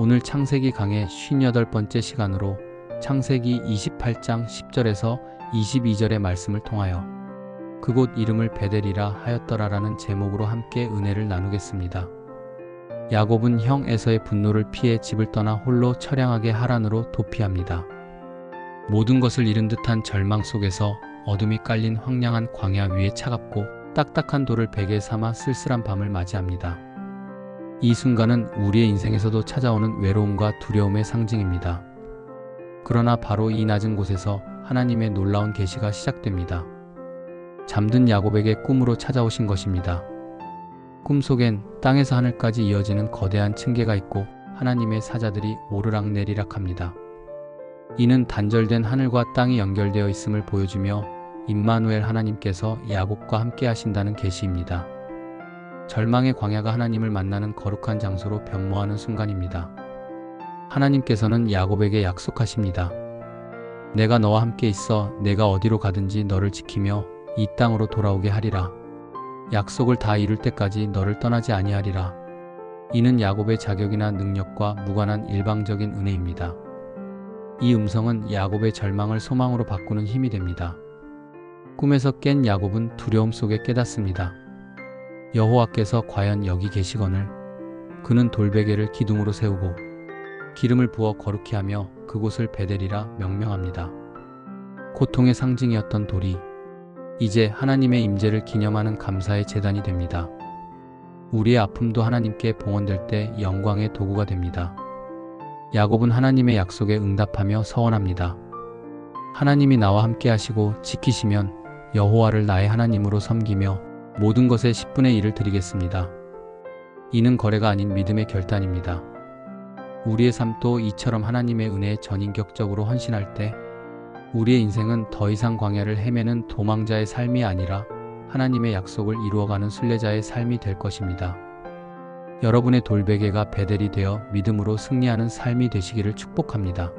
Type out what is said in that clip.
오늘 창세기 강의 58번째 시간으로 창세기 28장 10절에서 22절의 말씀을 통하여 그곳 이름을 베델이라 하였더라라는 제목으로 함께 은혜를 나누겠습니다. 야곱은 형 에서의 분노를 피해 집을 떠나 홀로 처량하게 하란으로 도피합니다. 모든 것을 잃은 듯한 절망 속에서 어둠이 깔린 황량한 광야 위에 차갑고 딱딱한 돌을 베개 삼아 쓸쓸한 밤을 맞이합니다. 이 순간은 우리의 인생에서도 찾아오는 외로움과 두려움의 상징입니다. 그러나 바로 이 낮은 곳에서 하나님의 놀라운 계시가 시작됩니다. 잠든 야곱에게 꿈으로 찾아오신 것입니다. 꿈속엔 땅에서 하늘까지 이어지는 거대한 층계가 있고 하나님의 사자들이 오르락내리락 합니다. 이는 단절된 하늘과 땅이 연결되어 있음을 보여주며 임마누엘 하나님께서 야곱과 함께 하신다는 계시입니다. 절망의 광야가 하나님을 만나는 거룩한 장소로 변모하는 순간입니다. 하나님께서는 야곱에게 약속하십니다. 내가 너와 함께 있어 내가 어디로 가든지 너를 지키며 이 땅으로 돌아오게 하리라. 약속을 다 이룰 때까지 너를 떠나지 아니하리라. 이는 야곱의 자격이나 능력과 무관한 일방적인 은혜입니다. 이 음성은 야곱의 절망을 소망으로 바꾸는 힘이 됩니다. 꿈에서 깬 야곱은 두려움 속에 깨닫습니다. 여호와께서 과연 여기 계시거늘 그는 돌베개를 기둥으로 세우고 기름을 부어 거룩히 하며 그곳을 베델이라 명명합니다. 고통의 상징이었던 돌이 이제 하나님의 임재를 기념하는 감사의 재단이 됩니다. 우리의 아픔도 하나님께 봉헌될 때 영광의 도구가 됩니다. 야곱은 하나님의 약속에 응답하며 서원합니다. 하나님이 나와 함께 하시고 지키시면 여호와를 나의 하나님으로 섬기며 모든 것의 10분의 1을 드리겠습니다. 이는 거래가 아닌 믿음의 결단입니다. 우리의 삶도 이처럼 하나님의 은혜에 전인격적으로 헌신할 때 우리의 인생은 더 이상 광야를 헤매는 도망자의 삶이 아니라 하나님의 약속을 이루어가는 순례자의 삶이 될 것입니다. 여러분의 돌베개가 베델이 되어 믿음으로 승리하는 삶이 되시기를 축복합니다.